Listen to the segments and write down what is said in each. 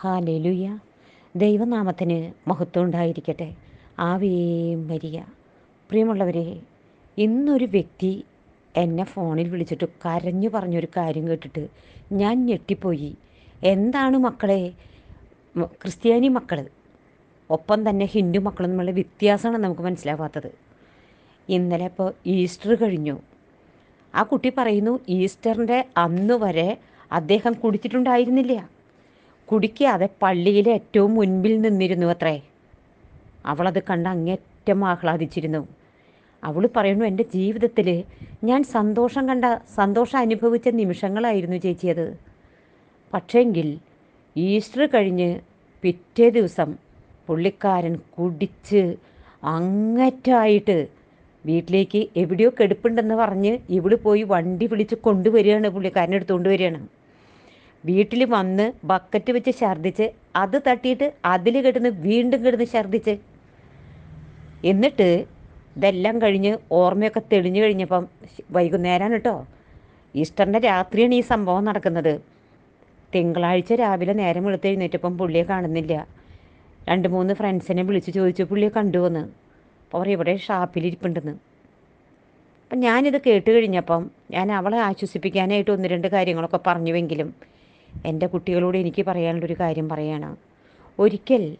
Hallelujah. ദൈവനാമത്തിന് മഹത്വം ഉണ്ടായിരിക്കട്ടെ. ആവേ മരിയ. പ്രിയമുള്ളവരെ ഇന്നൊരു വ്യക്തി എന്നെ ഫോണിൽ വിളിച്ചിട്ട് കരഞ്ഞു പറഞ്ഞൊരു കാര്യം കേട്ടിട്ട് ഞാൻ ഞെട്ടിപ്പോയി. എന്താണ് മക്കളെ? ക്രിസ്ത്യാനി മക്കൾ ഒപ്പം തന്നെ ഹിന്ദു മക്കൾ തമ്മിലുള്ള വ്യത്യാസമാണ് നമുക്ക് മനസ്സിലാവാത്തത്. ഇന്നലെ ഇപ്പോൾ ഈസ്റ്റർ കഴിഞ്ഞു. ആ കുട്ടി പറയുന്നു ഈസ്റ്ററിന്റെ അന്ന് വരെ അദ്ദേഹം കുടിച്ചിട്ടുണ്ടായിരുന്നില്ല. കുടിക്കാതെ പള്ളിയിലെ ഏറ്റവും മുൻപിൽ നിന്നിരുന്നു അത്രേ. അവളത് കണ്ട് അങ്ങേറ്റം ആഹ്ലാദിച്ചിരുന്നു. അവൾ പറയുന്നു എന്റെ ജീവിതത്തിൽ ഞാൻ സന്തോഷം കണ്ട സന്തോഷം അനുഭവിച്ച നിമിഷങ്ങളായിരുന്നു ചേച്ചിയത് പക്ഷേങ്കിൽ ഈസ്റ്റർ കഴിഞ്ഞ് പിറ്റേ ദിവസം പുള്ളിക്കാരൻ കുടിച്ച് അങ്ങറ്റായിട്ട് വീട്ടിലേക്ക് എവിടെയോ കെടുപ്പുണ്ടെന്ന് പറഞ്ഞ് ഇവൾ പോയി വണ്ടി വിളിച്ച് കൊണ്ടുവരികയാണ് പുള്ളിക്കാരനെടുത്തുകൊണ്ട് വരികയാണ്. വീട്ടിൽ വന്ന് ബക്കറ്റ് വെച്ച് ഛർദ്ദിച്ച് അത് തട്ടിയിട്ട് അതിൽ കിടന്ന് വീണ്ടും കിടന്ന് ഛർദ്ദിച്ച്. എന്നിട്ട് ഇതെല്ലാം കഴിഞ്ഞ് ഓർമ്മയൊക്കെ തെളിഞ്ഞു കഴിഞ്ഞപ്പം വൈകുന്നേരമാണ് കേട്ടോ. ഈസ്റ്ററിന്റെ രാത്രിയാണ് ഈ സംഭവം നടക്കുന്നത്. തിങ്കളാഴ്ച രാവിലെ നേരം വെളുത്ത് എഴുന്നേറ്റപ്പം പുള്ളിയെ കാണുന്നില്ല. രണ്ട് മൂന്ന് ഫ്രണ്ട്സിനെ വിളിച്ച് ചോദിച്ചു പുള്ളിയെ കണ്ടുവന്ന് അപ്പോൾ അവർ ഇവിടെ ഷാപ്പിലിരിപ്പുണ്ടെന്ന് അപ്പം ഞാനിത് കേട്ട് കഴിഞ്ഞപ്പം ഞാൻ അവളെ ആശ്വസിപ്പിക്കാനായിട്ട് ഒന്ന് രണ്ട് കാര്യങ്ങളൊക്കെ പറഞ്ഞുവെങ്കിലും എന്റെ കുട്ടികളോട് എനിക്ക് പറയാനുള്ളൊരു കാര്യം പറയാണ്. ഒരിക്കൽ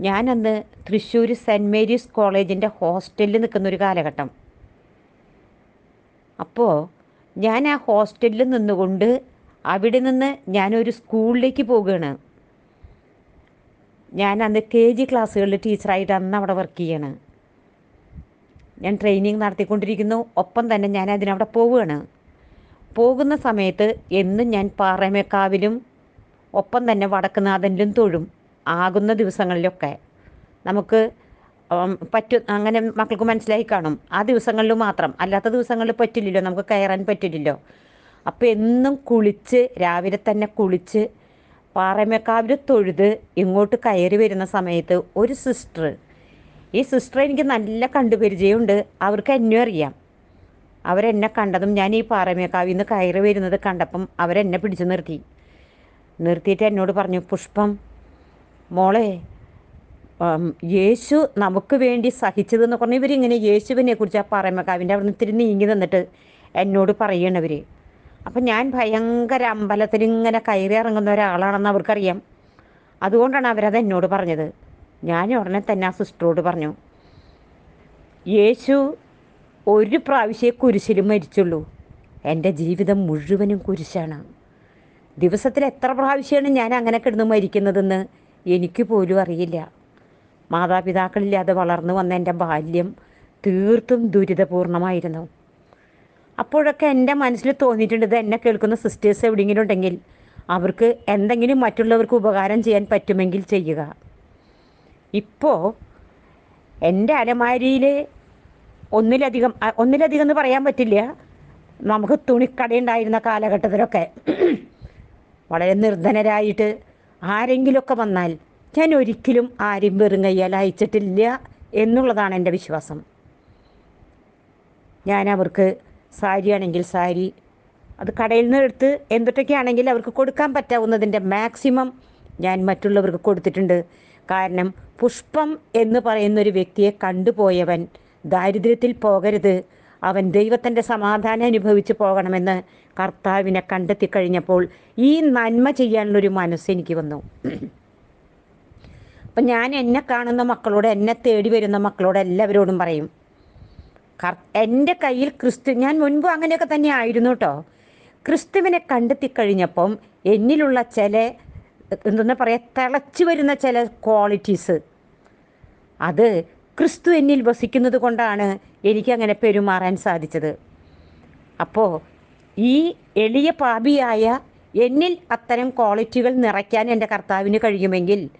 ഞാനന്ന് തൃശ്ശൂർ സെന്റ് മേരീസ് കോളേജിന്റെ ഹോസ്റ്റലിൽ നിൽക്കുന്ന ഒരു കാലഘട്ടം. അപ്പോൾ ഞാൻ ആ ഹോസ്റ്റലിൽ നിന്നുകൊണ്ട് അവിടെ നിന്ന് ഞാനൊരു സ്കൂളിലേക്ക് പോവുകയാണ് ഞാൻ അന്ന് കെ ജി ക്ലാസ്സുകളിൽ ടീച്ചറായിട്ട് അന്ന് അവിടെ വർക്ക് ചെയ്യാണ്. ഞാൻ ട്രെയിനിങ് നടത്തിക്കൊണ്ടിരിക്കുന്നു. ഒപ്പം തന്നെ ഞാൻ അതിനവിടെ പോവുകയാണ്. പോകുന്ന സമയത്ത് എന്നും ഞാൻ പാറമേക്കാവിലും ഒപ്പം തന്നെ വടക്കുനാഥനിലും തൊഴും ആകുന്ന ദിവസങ്ങളിലൊക്കെ. നമുക്ക് പറ്റു അങ്ങനെ മക്കൾക്ക് മനസ്സിലായി കാണും. ആ ദിവസങ്ങളിൽ മാത്രം. അല്ലാത്ത ദിവസങ്ങളിൽ പറ്റില്ലല്ലോ. നമുക്ക് കയറാൻ പറ്റില്ലല്ലോ. അപ്പോൾ എന്നും കുളിച്ച് രാവിലെ തന്നെ കുളിച്ച് പാറമേക്കാവിൽ തൊഴുത് ഇങ്ങോട്ട് കയറി വരുന്ന സമയത്ത് ഒരു സിസ്റ്റർ. ഈ സിസ്റ്റർ എനിക്ക് നല്ല കണ്ടുപരിചയമുണ്ട്. അവർക്ക് എന്നെ അറിയാം. അവരെന്നെ കണ്ടതും ഞാൻ ഈ പാറമേക്കാവ് ഇന്ന് കയറി വരുന്നത് കണ്ടപ്പം അവരെന്നെ പിടിച്ചു നിർത്തി. നിർത്തിയിട്ട് എന്നോട് പറഞ്ഞു പുഷ്പം മോളെ യേശു നമുക്ക് വേണ്ടി സഹിച്ചതെന്ന് പറഞ്ഞ് ഇവരിങ്ങനെ യേശുവിനെ കുറിച്ച് ആ പാറമേക്കാവിന്റെ അവിടെ നിന്ന് ഇത്തിരി നീങ്ങി നിന്നിട്ട് എന്നോട് പറയണവർ അപ്പം ഞാൻ ഭയങ്കര അമ്പലത്തിൽ ഇങ്ങനെ കയറി ഇറങ്ങുന്ന ഒരാളാണെന്ന് അവർക്കറിയാം. അതുകൊണ്ടാണ് അവരത് എന്നോട് പറഞ്ഞത്. ഞാൻ ഉടനെ തന്നെ ആ സിസ്റ്ററോട് പറഞ്ഞു യേശു ഒരു പ്രാവശ്യമേ കുരിശിൽ മരിച്ചുള്ളൂ. എന്റെ ജീവിതം മുഴുവനും കുരിശാണ്. ദിവസത്തിൽ എത്ര പ്രാവശ്യമാണ് ഞാൻ അങ്ങനെ കിടന്ന് മരിക്കുന്നതെന്ന് എനിക്ക് പോലും അറിയില്ല. മാതാപിതാക്കളില്ലാതെ വളർന്നു വന്ന എന്റെ ബാല്യം തീർത്തും ദുരിതപൂർണമായിരുന്നു. അപ്പോഴൊക്കെ എന്റെ മനസ്സിൽ തോന്നിയിട്ടുണ്ട് എന്നെ കേൾക്കുന്ന സിസ്റ്റേഴ്സ് എവിടെയെങ്കിലും ഉണ്ടെങ്കിൽ അവർക്ക് എന്തെങ്കിലും മറ്റുള്ളവർക്ക് ഉപകാരം ചെയ്യാൻ പറ്റുമെങ്കിൽ ചെയ്യുക. ഇപ്പോൾ എന്റെ അലമാരിയിൽ ഒന്നിലധികം ഒന്നിലധികം എന്ന് പറയാൻ പറ്റില്ല. നമുക്ക് തുണിക്കട ഉണ്ടായിരുന്ന കാലഘട്ടത്തിലൊക്കെ വളരെ നിർധനരായിട്ട് ആരെങ്കിലുമൊക്കെ വന്നാൽ ഞാൻ ഒരിക്കലും ആരും വെറും കയ്യാൽ അയച്ചിട്ടില്ല എന്നുള്ളതാണ് എന്റെ വിശ്വാസം. ഞാൻ അവർക്ക് സാരിയാണെങ്കിൽ സാരി അത് കടയിൽ നിന്ന് എടുത്ത് എന്തൊട്ടൊക്കെയാണെങ്കിൽ അവർക്ക് കൊടുക്കാൻ പറ്റാവുന്നതിന്റെ മാക്സിമം ഞാൻ മറ്റുള്ളവർക്ക് കൊടുത്തിട്ടുണ്ട്. കാരണം പുഷ്പം എന്ന് പറയുന്നൊരു വ്യക്തിയെ കണ്ടുപോയവൻ ദാരിദ്ര്യത്തിൽ പോകരുത്. അവൻ ദൈവത്തിന്റെ സമാധാനം അനുഭവിച്ച് പോകണമെന്ന് കർത്താവിനെ കണ്ടെത്തി കഴിഞ്ഞപ്പോൾ ഈ നന്മ ചെയ്യാനുള്ളൊരു മനസ്സ് എനിക്ക് വന്നു. അപ്പം ഞാൻ എന്നെ കാണുന്ന മക്കളോട് എന്നെ തേടി വരുന്ന മക്കളോട് എല്ലാവരോടും പറയും കർ എന്റെ കയ്യിൽ ക്രിസ്തു ഞാൻ മുൻപ് അങ്ങനെയൊക്കെ തന്നെ ആയിരുന്നു കേട്ടോ ക്രിസ്തുവിനെ കണ്ടെത്തി കഴിഞ്ഞപ്പം എന്നിലുള്ള ചില എന്തെന്ന് പറയുക തിളച്ചു വരുന്ന ചില ക്വാളിറ്റീസ് അത് ക്രിസ്തു എന്നിൽ വസിക്കുന്നത് കൊണ്ടാണ് എനിക്കങ്ങനെ പെരുമാറാൻ സാധിച്ചത്. അപ്പോൾ ഈ എളിയ പാപിയായ എന്നിൽ അത്തരം ക്വാളിറ്റികൾ നിറയ്ക്കാൻ എന്റെ കർത്താവിന് കഴിയുമെങ്കിൽ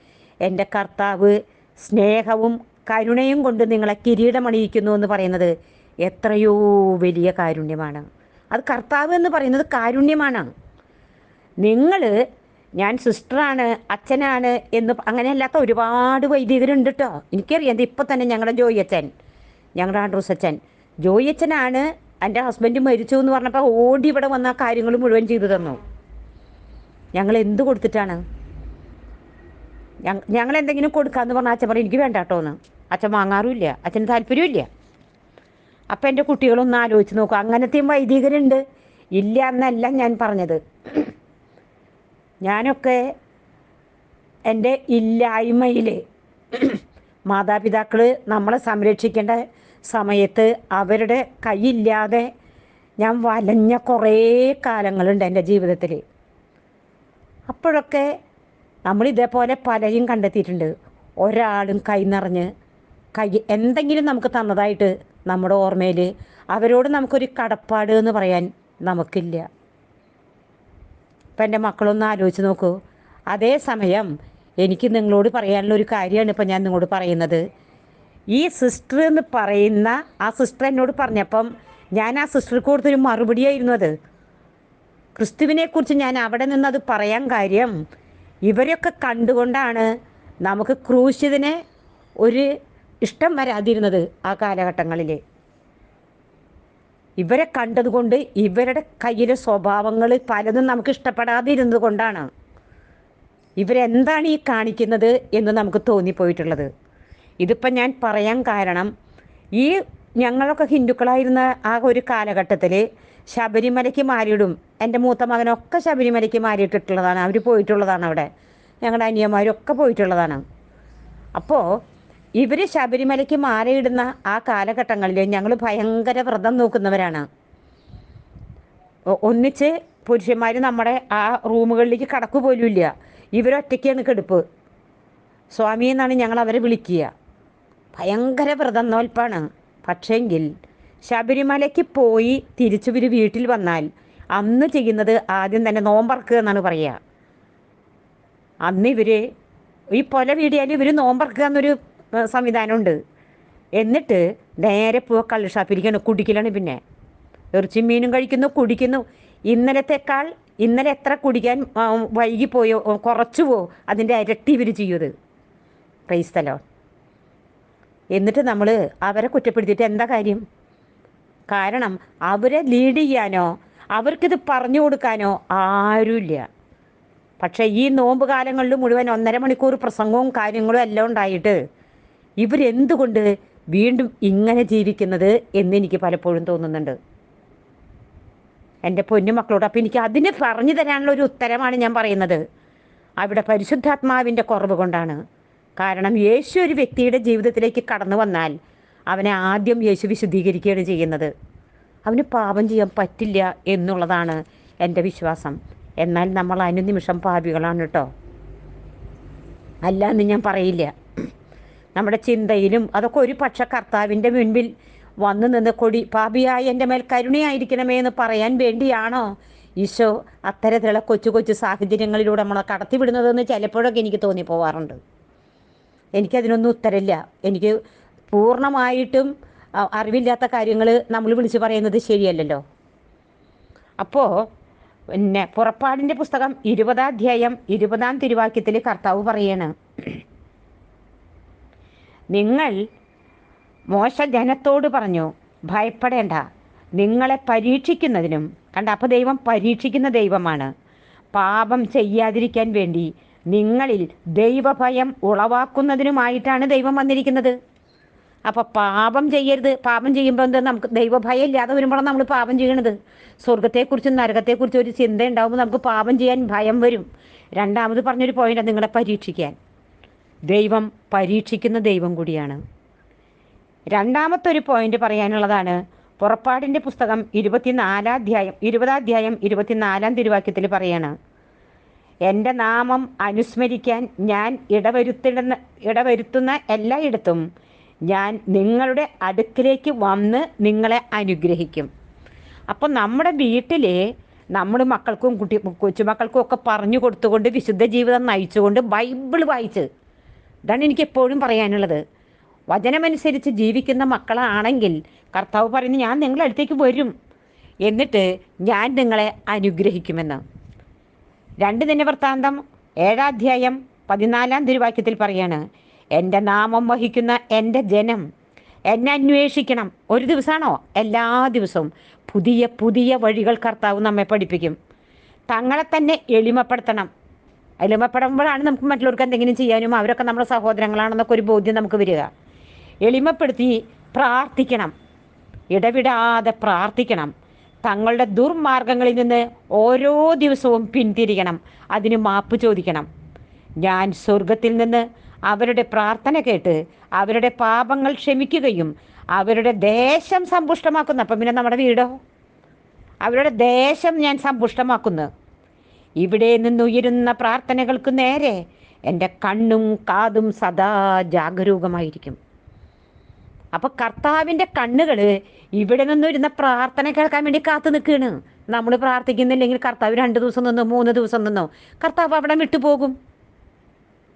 എന്റെ കർത്താവ് സ്നേഹവും കരുണയും കൊണ്ട് നിങ്ങളെ കിരീടമണിയിക്കുന്നു എന്ന് പറയുന്നത് എത്രയോ വലിയ കാരുണ്യമാണ്. അത് കർത്താവ് എന്ന് പറയുന്നത് കാരുണ്യമാണ്. നിങ്ങൾ ഞാൻ സിസ്റ്ററാണ് അച്ഛനാണ് എന്ന് അങ്ങനെയല്ലാത്ത ഒരുപാട് വൈദികരുണ്ട് കേട്ടോ എനിക്കറിയാം ഇപ്പൊ തന്നെ ഞങ്ങളുടെ ജോയി അച്ഛൻ ഞങ്ങളുടെ ആൻഡ്രൂസ് അച്ഛൻ ജോയി അച്ഛനാണ് എന്റെ ഹസ്ബൻഡ് മരിച്ചു എന്ന് പറഞ്ഞപ്പോൾ ഓടി ഇവിടെ വന്ന കാര്യങ്ങൾ മുഴുവൻ ചെയ്തു തന്നു. ഞങ്ങൾ എന്ത് കൊടുത്തിട്ടാണ്? ഞങ്ങൾ എന്തെങ്കിലും കൊടുക്കാന്ന് പറഞ്ഞാൽ അച്ഛൻ പറയും എനിക്ക് വേണ്ട കേട്ടോ എന്ന്. അച്ഛൻ വാങ്ങാറുമില്ല അച്ഛന് താല്പര്യമില്ല അപ്പം എന്റെ കുട്ടികളൊന്ന് ആലോചിച്ച് നോക്കും അങ്ങനത്തെയും വൈദികരുണ്ട്. ഇല്ല എന്നല്ല ഞാൻ പറഞ്ഞത്. ഞാനൊക്കെ എന്റെ ഇല്ലായ്മയിൽ മാതാപിതാക്കൾ നമ്മളെ സംരക്ഷിക്കേണ്ട സമയത്ത് അവരുടെ കൈയില്ലാതെ ഞാൻ വലഞ്ഞ കുറേ കാലങ്ങളുണ്ട് എന്റെ ജീവിതത്തിൽ. അപ്പോഴൊക്കെ നമ്മൾ ഇതേപോലെ പലരും കണ്ടെത്തിയിട്ടുണ്ട്. ഒരാളും കൈ നിറഞ്ഞ് കൈ എന്തെങ്കിലും നമുക്ക് തന്നതായിട്ട് നമ്മുടെ ഓർമ്മയിൽ അവരോട് നമുക്കൊരു കടപ്പാട് എന്ന് പറയാൻ നമുക്കില്ല. ഇപ്പം എന്റെ മക്കളൊന്ന് ആലോചിച്ച് നോക്കൂ. അതേസമയം എനിക്ക് നിങ്ങളോട് പറയാനുള്ള ഒരു കാര്യമാണ് ഇപ്പം ഞാൻ നിങ്ങളോട് പറയുന്നത്. ഈ സിസ്റ്റർ എന്ന് പറയുന്ന ആ സിസ്റ്റർ എന്നോട് പറഞ്ഞപ്പം ഞാൻ ആ സിസ്റ്റർക്ക് കൊടുത്തൊരു മറുപടിയായിരുന്നു അത്. ക്രിസ്തുവിനെക്കുറിച്ച് ഞാൻ അവിടെ നിന്നത് പറയാൻ കാര്യം ഇവരൊക്കെ കണ്ടുകൊണ്ടാണ് നമുക്ക് ക്രൂശിതനെ ഒരു ഇഷ്ടം വരാതിരുന്നത് ആ കാലഘട്ടങ്ങളിൽ ഇവരെ കണ്ടതുകൊണ്ട് ഇവരുടെ കയ്യിലെ സ്വഭാവങ്ങൾ പലതും നമുക്ക് ഇഷ്ടപ്പെടാതിരുന്നത് കൊണ്ടാണ്. ഇവരെന്താണ് ഈ കാണിക്കുന്നത് എന്ന് നമുക്ക് തോന്നിപ്പോയിട്ടുള്ളത്. ഇതിപ്പം ഞാൻ പറയാൻ കാരണം ഈ ഞങ്ങളൊക്കെ ഹിന്ദുക്കളായിരുന്ന ആ ഒരു കാലഘട്ടത്തിൽ ശബരിമലയ്ക്ക് മാറിയിടും എന്റെ മൂത്ത മകനൊക്കെ ശബരിമലയ്ക്ക് മാറിയിട്ടിട്ടുള്ളതാണ് അവർ പോയിട്ടുള്ളതാണ് അവിടെ. ഞങ്ങളുടെ അനിയന്മാരൊക്കെ പോയിട്ടുള്ളതാണ്. അപ്പോൾ ഇവർ ശബരിമലയ്ക്ക് മാലയിടുന്ന ആ കാലഘട്ടങ്ങളിൽ ഞങ്ങൾ ഭയങ്കര വ്രതം നോക്കുന്നവരാണ്. ഒന്നിച്ച് പുരുഷന്മാർ നമ്മുടെ ആ റൂമുകളിലേക്ക് കടക്കു പോലും ഇല്ല ഇവരൊറ്റയ്ക്കാണ് കെടുപ്പ്. സ്വാമി എന്നാണ് ഞങ്ങൾ അവരെ വിളിക്കുക. ഭയങ്കര വ്രതം നോൽപ്പാണ് പക്ഷേങ്കിൽ ശബരിമലയ്ക്ക് പോയി തിരിച്ചു ഇവർ വീട്ടിൽ വന്നാൽ അന്ന് ചെയ്യുന്നത് ആദ്യം തന്നെ നോമ്പറക്കുക എന്നാണ് പറയുക അന്ന് ഇവർ ഈ പൊല വീടിയാൽ ഇവർ നോമ്പറക്കുക എന്നൊരു സംവിധാനമുണ്ട്. എന്നിട്ട് നേരെ പോവാ കള്ള് ഷാപ്പിരിക്കാണ് കുടിക്കലാണ് പിന്നെ. ഇറച്ചി മീനും കഴിക്കുന്നു കുടിക്കുന്നു. ഇന്നലത്തെക്കാൾ ഇന്നലെ എത്ര കുടിക്കാൻ വൈകിപ്പോയോ കുറച്ചുവോ അതിന്റെ ഇരട്ടി ഇവർ ചെയ്യൂത്. ക്രൈസ്തലോ എന്നിട്ട് നമ്മൾ അവരെ കുറ്റപ്പെടുത്തിയിട്ട് എന്താ കാര്യം? കാരണം അവരെ ലീഡ് ചെയ്യാനോ അവർക്കിത് പറഞ്ഞു കൊടുക്കാനോ ആരുമില്ല. പക്ഷേ ഈ നോമ്പ് കാലങ്ങളിൽ മുഴുവൻ ഒന്നര മണിക്കൂർ പ്രസംഗവും കാര്യങ്ങളും എല്ലാം ഉണ്ടായിട്ട് ഇവരെന്തുകൊണ്ട് വീണ്ടും ഇങ്ങനെ ജീവിക്കുന്നത് എന്ന് എനിക്ക് പലപ്പോഴും തോന്നുന്നുണ്ട്. എന്റെ പൊന്നുമക്കളോട് അപ്പം എനിക്ക് അതിന് പറഞ്ഞു തരാനുള്ള ഒരു ഉത്തരമാണ് ഞാൻ പറയുന്നത്. അവിടെ പരിശുദ്ധാത്മാവിന്റെ കുറവ് കൊണ്ടാണ്. കാരണം യേശു ഒരു വ്യക്തിയുടെ ജീവിതത്തിലേക്ക് കടന്നു വന്നാൽ അവനെ ആദ്യം യേശു വിശുദ്ധീകരിക്കുകയാണ് ചെയ്യുന്നത്. അവന് പാപം ചെയ്യാൻ പറ്റില്ല എന്നുള്ളതാണ് എന്റെ വിശ്വാസം. എന്നാൽ നമ്മൾ അനുനിമിഷം പാപികളാണ് കേട്ടോ. അല്ല എന്ന് ഞാൻ പറയില്ല. നമ്മുടെ ചിന്തയിലും അതൊക്കെ ഒരു പക്ഷെ കർത്താവിന്റെ മുൻപിൽ വന്നു നിന്ന് കൊടി പാപിയായി എന്റെ മേൽ കരുണയായിരിക്കണമേ എന്ന് പറയാൻ വേണ്ടിയാണോ ഈശോ അത്തരത്തിലുള്ള കൊച്ചു കൊച്ചു സാഹചര്യങ്ങളിലൂടെ നമ്മളെ കടത്തിവിടുന്നതെന്ന് ചിലപ്പോഴൊക്കെ എനിക്ക് തോന്നിപ്പോവാറുണ്ട്. എനിക്കതിനൊന്നും ഉത്തരമില്ല. എനിക്ക് പൂർണമായിട്ടും അറിവില്ലാത്ത കാര്യങ്ങൾ നമ്മൾ വിളിച്ചു പറയുന്നത് ശരിയല്ലല്ലോ. അപ്പോൾ പിന്നെ പുറപ്പാടിന്റെ പുസ്തകം ഇരുപതാം അധ്യായം ഇരുപതാം തിരുവാക്യത്തിൽ കർത്താവ് പറയാണ് നിങ്ങൾ മോശ ജനത്തോട് പറഞ്ഞു ഭയപ്പെടേണ്ട. നിങ്ങളെ പരീക്ഷിക്കുന്നതിനും കണ്ട അപ്പോൾ ദൈവം പരീക്ഷിക്കുന്ന ദൈവമാണ്. പാപം ചെയ്യാതിരിക്കാൻ വേണ്ടി നിങ്ങളിൽ ദൈവഭയം ഉളവാക്കുന്നതിനുമായിട്ടാണ് ദൈവം വന്നിരിക്കുന്നത്. അപ്പോൾ പാപം ചെയ്യരുത്. പാപം ചെയ്യുമ്പോൾ എന്താ നമുക്ക് ദൈവഭയം ഇല്ലാതെ വരുമ്പോഴാണ് നമ്മൾ പാപം ചെയ്യണത്. സ്വർഗത്തെക്കുറിച്ചും നരകത്തെക്കുറിച്ചും ഒരു ചിന്ത ഉണ്ടാകുമ്പോൾ നമുക്ക് പാപം ചെയ്യാൻ ഭയം വരും. രണ്ടാമത് പറഞ്ഞൊരു പോയിന്റ് നിങ്ങളെ പരീക്ഷിക്കാൻ. ദൈവം പരീക്ഷിക്കുന്ന ദൈവം കൂടിയാണ്. രണ്ടാമത്തെ ഒരു പോയിന്റ് പറയാനുള്ളതാണ് പുറപ്പാടിന്റെ പുസ്തകം ഇരുപത്തിനാലാം അധ്യായം ഇരുപതാം അധ്യായം ഇരുപത്തിനാലാം തിരുവാക്യത്തിൽ പറയാണ് എന്റെ നാമം അനുസ്മരിക്കാൻ ഞാൻ ഇടവരുത്തിടുന്ന ഇടവരുത്തുന്ന എല്ലായിടത്തും ഞാൻ നിങ്ങളുടെ അടുക്കിലേക്ക് വന്ന് നിങ്ങളെ അനുഗ്രഹിക്കും. അപ്പോൾ നമ്മുടെ വീട്ടിൽ നമ്മൾ മക്കൾക്കും കുട്ടി കൊച്ചുമക്കൾക്കും ഒക്കെ പറഞ്ഞു കൊടുത്തുകൊണ്ട് വിശുദ്ധ ജീവിതം നയിച്ചുകൊണ്ട് ബൈബിൾ വായിച്ച് ഇതാണ് എനിക്ക് എപ്പോഴും പറയാനുള്ളത്. വചനമനുസരിച്ച് ജീവിക്കുന്ന മക്കളാണെങ്കിൽ കർത്താവ് പറയുന്നു ഞാൻ നിങ്ങളുടെ അടുത്തേക്ക് വരും. എന്നിട്ട് ഞാൻ നിങ്ങളെ അനുഗ്രഹിക്കുമെന്ന്. രണ്ട് തന്നെ വൃത്താന്തം ഏഴാധ്യായം പതിനാലാം തിരുവാക്യത്തിൽ പറയാണ് എന്റെ നാമം വഹിക്കുന്ന എന്റെ ജനം എന്നെ അന്വേഷിക്കണം. ഒരു ദിവസമാണോ? എല്ലാ ദിവസവും. പുതിയ പുതിയ വഴികൾ കർത്താവ് നമ്മെ പഠിപ്പിക്കും. തങ്ങളെ തന്നെ എളിമപ്പെടുത്തണം. എളിമപ്പെടുമ്പോഴാണ് നമുക്ക് മറ്റുള്ളവർക്ക് എന്തെങ്കിലും ചെയ്യാനും അവരൊക്കെ നമ്മുടെ സഹോദരങ്ങളാണെന്നൊക്കെ ഒരു ബോധ്യം നമുക്ക് വരിക. എളിമപ്പെടുത്തി പ്രാർത്ഥിക്കണം. ഇടവിടാതെ പ്രാർത്ഥിക്കണം. തങ്ങളുടെ ദുർമാർഗങ്ങളിൽ നിന്ന് ഓരോ ദിവസവും പിന്തിരിക്കണം അതിന് മാപ്പ് ചോദിക്കണം. ഞാൻ സ്വർഗത്തിൽ നിന്ന് അവരുടെ പ്രാർത്ഥന കേട്ട് അവരുടെ പാപങ്ങൾ ക്ഷമിക്കുകയും അവരുടെ ദേശം സമ്പുഷ്ടമാക്കുന്നു. അപ്പം പിന്നെ നമ്മുടെ വീടോ? അവരുടെ ദേശം ഞാൻ സമ്പുഷ്ടമാക്കുന്നു. ഇവിടെ നിന്നുയരുന്ന പ്രാർത്ഥനകൾക്ക് നേരെ എന്റെ കണ്ണും കാതും സദാ ജാഗരൂകമായിരിക്കും. അപ്പോൾ കർത്താവിന്റെ കണ്ണുകൾ ഇവിടെ നിന്നിരുന്ന പ്രാർത്ഥന കേൾക്കാൻ വേണ്ടി കാത്തു നിൽക്കുകയാണ്. നമ്മൾ പ്രാർത്ഥിക്കുന്നില്ലെങ്കിൽ കർത്താവ് രണ്ട് ദിവസം നിന്നോ മൂന്ന് ദിവസം നിന്നോ കർത്താവ് അവിടെ വിട്ടുപോകും.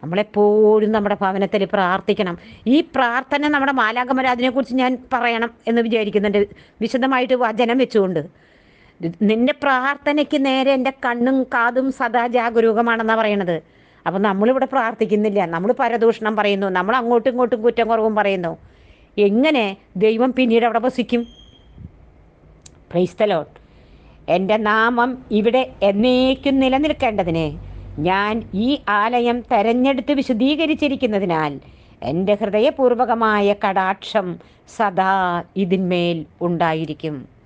നമ്മളെപ്പോഴും നമ്മുടെ ഭവനത്തിൽ പ്രാർത്ഥിക്കണം. ഈ പ്രാർത്ഥന നമ്മുടെ മാലാകമരാജിനെ കുറിച്ച് ഞാൻ പറയണം എന്ന് വിചാരിക്കുന്നുണ്ട്. വിശദമായിട്ട് വചനം വെച്ചുകൊണ്ട്. നിന്റെ പ്രാർത്ഥനയ്ക്ക് നേരെ എന്റെ കണ്ണും കാതും സദാ ജാഗരൂകമാണെന്നാണ് പറയണത്. അപ്പം നമ്മളിവിടെ പ്രാർത്ഥിക്കുന്നില്ല. നമ്മൾ പരദൂഷണം പറയുന്നു. നമ്മൾ അങ്ങോട്ടും ഇങ്ങോട്ടും കുറ്റം കുറവും പറയുന്നു. എങ്ങനെ ദൈവം പിന്നീട് അവിടെ വസിക്കും? പ്രൈസ്തലോട്ട് എന്റെ നാമം ഇവിടെ എന്നേക്കും നിലനിൽക്കേണ്ടതിന് ഞാൻ ഈ ആലയം തെരഞ്ഞെടുത്ത് വിശദീകരിച്ചിരിക്കുന്നതിനാൽ എന്റെ ഹൃദയപൂർവകമായ കടാക്ഷം സദാ ഇതിന്മേൽ ഉണ്ടായിരിക്കും.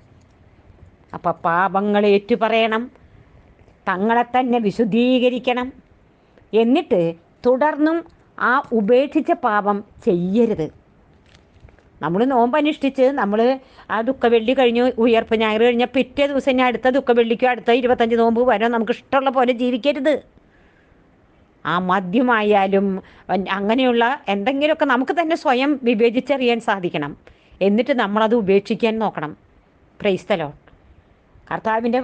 അപ്പം പാപങ്ങൾ ഏറ്റുപറയണം. തങ്ങളെ തന്നെ വിശുദ്ധീകരിക്കണം. എന്നിട്ട് തുടർന്നും ആ ഉപേക്ഷിച്ച പാപം ചെയ്യരുത്. നമ്മൾ നോമ്പനുഷ്ഠിച്ച് നമ്മൾ ആ ദുഃഖവെള്ളി കഴിഞ്ഞു ഉയർപ്പ് ഞായർ കഴിഞ്ഞ പിറ്റേ ദിവസം ഞാൻ അടുത്ത ദുഃഖവെള്ളിക്കോ അടുത്ത ഇരുപത്തഞ്ച് നോമ്പ് വരെ നമുക്ക് ഇഷ്ടമുള്ള പോലെ ജീവിക്കരുത്. ആ മദ്യമായാലും അങ്ങനെയുള്ള എന്തെങ്കിലുമൊക്കെ നമുക്ക് തന്നെ സ്വയം വിവേചിച്ചറിയാൻ സാധിക്കണം. എന്നിട്ട് നമ്മളത് ഉപേക്ഷിക്കാൻ നോക്കണം. പ്രൈസ്തലോ കർത്താവിന്റെ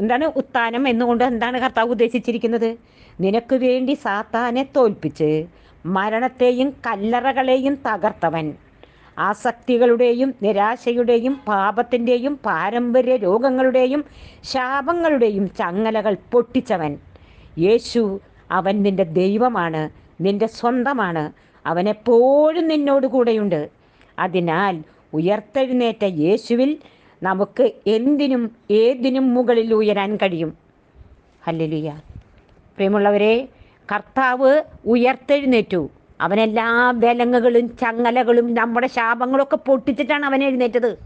എന്താണ് ഉത്താനം എന്നുകൊണ്ട് എന്താണ് കർത്താവ് ഉദ്ദേശിച്ചിരിക്കുന്നത്? നിനക്ക് വേണ്ടി സാത്താനെ തോൽപ്പിച്ച് മരണത്തെയും കല്ലറകളെയും തകർത്തവൻ. ആസക്തികളുടെയും നിരാശയുടെയും പാപത്തിന്റെയും പാരമ്പര്യ രോഗങ്ങളുടെയും ശാപങ്ങളുടെയും ചങ്ങലകൾ പൊട്ടിച്ചവൻ. യേശു അവൻ നിന്റെ ദൈവമാണ് നിന്റെ സ്വന്തമാണ്. അവനെപ്പോഴും നിന്നോട് കൂടെയുണ്ട് അതിനാൽ ഉയർത്തെഴുന്നേറ്റ യേശുവിൽ നമുക്ക് എന്തിനും ഏതിനും മുകളിൽ ഉയരാൻ കഴിയും. ഹല്ലേലൂയ. പ്രിയമുള്ളവരെ കർത്താവ് ഉയർത്തെഴുന്നേറ്റു. അവനെല്ലാ വിലങ്ങുകളും ചങ്ങലകളും നമ്മുടെ ശാപങ്ങളൊക്കെ പൊട്ടിച്ചിട്ടാണ് അവൻ എഴുന്നേറ്റത്.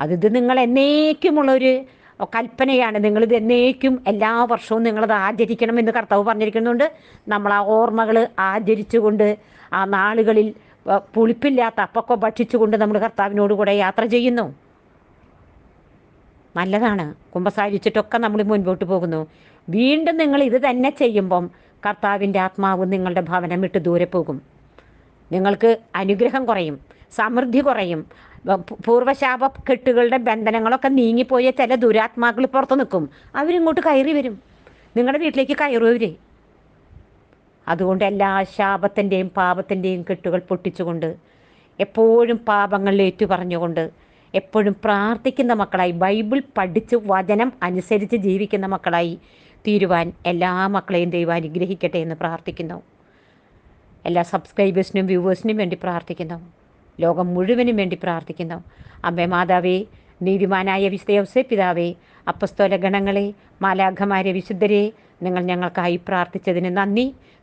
അതിത് നിങ്ങൾ എന്നേക്കുമുള്ളൊരു കൽപ്പനയാണ്. നിങ്ങളിത് എന്നേക്കും എല്ലാ വർഷവും നിങ്ങളത് ആചരിക്കണമെന്ന് കർത്താവ് പറഞ്ഞിരിക്കുന്നുണ്ട്. നമ്മൾ ആ ഓർമ്മകൾ ആചരിച്ചുകൊണ്ട് ആ നാളുകളിൽ പുളിപ്പില്ലാത്ത അപ്പൊക്കെ ഭക്ഷിച്ചുകൊണ്ട് നമ്മൾ കർത്താവിനോട് കൂടെ യാത്ര ചെയ്യുന്നു. നല്ലതാണ്. കുമ്പസാരിച്ചിട്ടൊക്കെ നമ്മൾ മുൻപോട്ട് പോകുന്നു. വീണ്ടും നിങ്ങൾ ഇത് തന്നെ ചെയ്യുമ്പം കർത്താവിന്റെ ആത്മാവ് നിങ്ങളുടെ ഭവനം വിട്ട് ദൂരെ പോകും. നിങ്ങൾക്ക് അനുഗ്രഹം കുറയും സമൃദ്ധി കുറയും. പൂർവശാപ കെട്ടുകളുടെ ബന്ധനങ്ങളൊക്കെ നീങ്ങിപ്പോയ ചില ദുരാത്മാക്കൾ പുറത്ത് നിൽക്കും. അവരിങ്ങോട്ട് കയറി വരും. നിങ്ങളുടെ വീട്ടിലേക്ക് കയറുവരെ അതുകൊണ്ട് എല്ലാ ശാപത്തിന്റെയും പാപത്തിന്റെയും കെട്ടുകൾ പൊട്ടിച്ചുകൊണ്ട് എപ്പോഴും പാപങ്ങളിൽ ഏറ്റു പറഞ്ഞുകൊണ്ട് എപ്പോഴും പ്രാർത്ഥിക്കുന്ന മക്കളായി. ബൈബിൾ പഠിച്ച് വചനം അനുസരിച്ച് ജീവിക്കുന്ന മക്കളായി തീരുവാൻ എല്ലാ മക്കളെയും ദൈവം അനുഗ്രഹിക്കട്ടെ എന്ന് പ്രാർത്ഥിക്കുന്നു. എല്ലാ സബ്സ്ക്രൈബേഴ്സിനും വ്യൂവേഴ്സിനും വേണ്ടി പ്രാർത്ഥിക്കുന്നു. ലോകം മുഴുവനും വേണ്ടി പ്രാർത്ഥിക്കുന്നു. അമ്മേ മാതാവേ നീതിമാനായ വിശുദ്ധ പിതാവേ അപ്പസ്തോല ഗണങ്ങളെ മാലാഖമാരെ വിശുദ്ധരെ നിങ്ങൾ ഞങ്ങൾക്കായി പ്രാർത്ഥിച്ചതിന് നന്ദി.